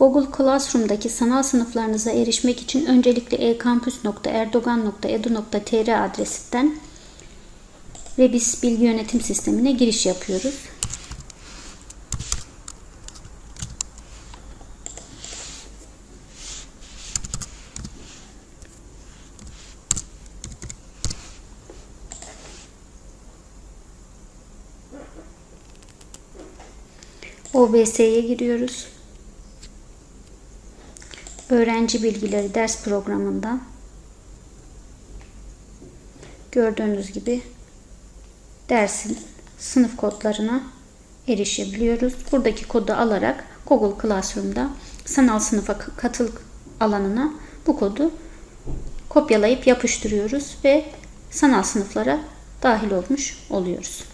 Google Classroom'daki sanal sınıflarınıza erişmek için öncelikle e-kampüs.erdogan.edu.tr adresinden Rebis bilgi yönetim sistemine giriş yapıyoruz. OBS'ye giriyoruz. Öğrenci bilgileri ders programından gördüğünüz gibi dersin sınıf kodlarına erişebiliyoruz. Buradaki kodu alarak Google Classroom'da sanal sınıfa katıl alanına bu kodu kopyalayıp yapıştırıyoruz ve sanal sınıflara dahil olmuş oluyoruz.